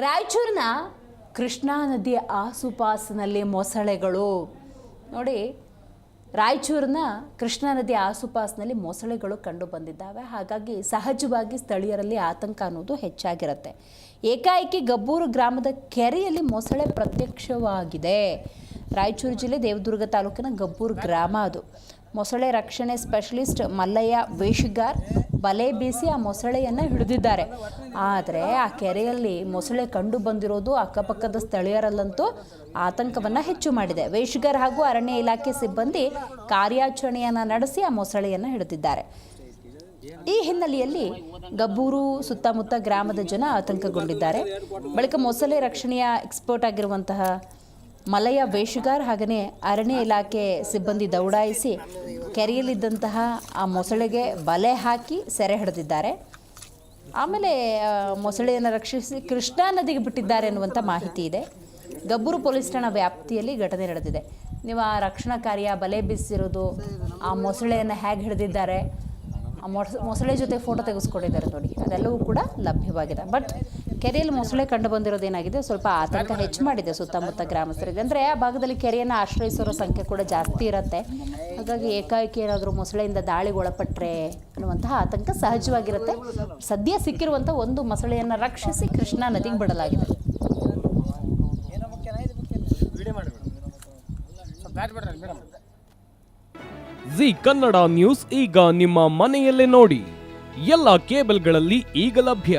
ರಾಯಚೂರಿನ ಕೃಷ್ಣಾ ನದಿಯ ಆಸುಪಾಸಿನಲ್ಲಿ ಮೊಸಳೆಗಳು. ನೋಡಿ, ರಾಯಚೂರಿನ ಕೃಷ್ಣಾ ನದಿಯ ಆಸುಪಾಸಿನಲ್ಲಿ ಮೊಸಳೆಗಳು ಕಂಡು ಬಂದಿದ್ದಾವೆ. ಹಾಗಾಗಿ ಸಹಜವಾಗಿ ಸ್ಥಳೀಯರಲ್ಲಿ ಆತಂಕ ಅನ್ನೋದು ಹೆಚ್ಚಾಗಿರುತ್ತೆ. ಏಕಾಏಕಿ ಗಬ್ಬೂರು ಗ್ರಾಮದ ಕೆರೆಯಲ್ಲಿ ಮೊಸಳೆ ಪ್ರತ್ಯಕ್ಷವಾಗಿದೆ. ರಾಯಚೂರು ಜಿಲ್ಲೆ ದೇವದುರ್ಗ ತಾಲೂಕಿನ ಗಬ್ಬೂರು ಗ್ರಾಮ ಅದು. ಮೊಸಳೆ ರಕ್ಷಣೆ ಸ್ಪೆಷಲಿಸ್ಟ್ ಮಲ್ಲಯ್ಯ ವೇಷಗಾರ್ ಬಲೆ ಬೀಸಿ ಆ ಮೊಸಳೆಯನ್ನು ಹಿಡಿದಿದ್ದಾರೆ. ಆದರೆ ಆ ಕೆರೆಯಲ್ಲಿ ಮೊಸಳೆ ಕಂಡು ಬಂದಿರೋದು ಅಕ್ಕಪಕ್ಕದ ಸ್ಥಳೀಯರಲ್ಲಂತೂ ಆತಂಕವನ್ನು ಹೆಚ್ಚು ಮಾಡಿದೆ. ವೇಷಗಾರ್ ಹಾಗೂ ಅರಣ್ಯ ಇಲಾಖೆ ಸಿಬ್ಬಂದಿ ಕಾರ್ಯಾಚರಣೆಯನ್ನು ನಡೆಸಿ ಆ ಮೊಸಳೆಯನ್ನು ಹಿಡಿದಿದ್ದಾರೆ. ಈ ಹಿನ್ನೆಲೆಯಲ್ಲಿ ಗಬ್ಬೂರು ಸುತ್ತಮುತ್ತ ಗ್ರಾಮದ ಜನ ಆತಂಕಗೊಂಡಿದ್ದಾರೆ. ಬಳಿಕ ಮೊಸಳೆ ರಕ್ಷಣೆಯ ಎಕ್ಸ್ಪರ್ಟ್ ಆಗಿರುವಂತಹ ಮಲಯ ವೇಷಗಾರ್ ಹಾಗೆಯೇ ಅರಣ್ಯ ಇಲಾಖೆ ಸಿಬ್ಬಂದಿ ದೌಡಾಯಿಸಿ ಕೆರೆಯಲ್ಲಿದ್ದಂತಹ ಆ ಮೊಸಳೆಗೆ ಬಲೆ ಹಾಕಿ ಸೆರೆ ಹಿಡಿದಿದ್ದಾರೆ. ಆಮೇಲೆ ಮೊಸಳೆಯನ್ನು ರಕ್ಷಿಸಿ ಕೃಷ್ಣಾ ನದಿಗೆ ಬಿಟ್ಟಿದ್ದಾರೆ ಅನ್ನುವಂಥ ಮಾಹಿತಿ ಇದೆ. ಗಬ್ಬೂರು ಪೊಲೀಸ್ ಠಾಣಾ ವ್ಯಾಪ್ತಿಯಲ್ಲಿ ಘಟನೆ ನಡೆದಿದೆ. ನೀವು ಆ ರಕ್ಷಣಾ ಕಾರ್ಯ ಬಲೆ ಬೀಸಿರೋದು, ಆ ಮೊಸಳೆಯನ್ನು ಹೇಗೆ ಹಿಡಿದಿದ್ದಾರೆ ಮೊಸಳೆ ಜೊತೆ ಫೋಟೋ ತೆಗೆಸ್ಕೊಂಡಿದ್ದಾರೆ ನೋಡಿ, ಅದೆಲ್ಲವೂ ಕೂಡ ಲಭ್ಯವಾಗಿದೆ. ಬಟ್ ಕೆರೆಯಲ್ಲಿ ಮೊಸಳೆ ಕಂಡು ಬಂದಿರೋದೇನಾಗಿದೆ ಸ್ವಲ್ಪ ಆತಂಕ ಹೆಚ್ಚು ಮಾಡಿದೆ ಸುತ್ತಮುತ್ತ ಗ್ರಾಮಸ್ಥರಿಗೆ. ಅಂದರೆ ಆ ಭಾಗದಲ್ಲಿ ಕೆರೆಯನ್ನು ಆಶ್ರಯಿಸೋರ ಸಂಖ್ಯೆ ಕೂಡ ಜಾಸ್ತಿ ಇರುತ್ತೆ. ಹಾಗಾಗಿ ಏಕಾಏಕಿ ಏನಾದರೂ ಮೊಸಳೆಯಿಂದ ದಾಳಿಗೆ ಒಳಪಟ್ಟರೆ ಅನ್ನುವಂತಹ ಆತಂಕ ಸಹಜವಾಗಿರುತ್ತೆ. ಸದ್ಯ ಸಿಕ್ಕಿರುವಂಥ ಒಂದು ಮೊಸಳೆಯನ್ನು ರಕ್ಷಿಸಿ ಕೃಷ್ಣಾ ನದಿಗೆ ಬಿಡಲಾಗಿದೆ. ಜಿ ಕನ್ನಡ ನ್ಯೂಸ್ ಈಗ ನಿಮ್ಮ ಮನೆಯಲ್ಲೇ ನೋಡಿ. ಎಲ್ಲ ಕೇಬಲ್ಗಳಲ್ಲಿ ಈಗ ಲಭ್ಯ.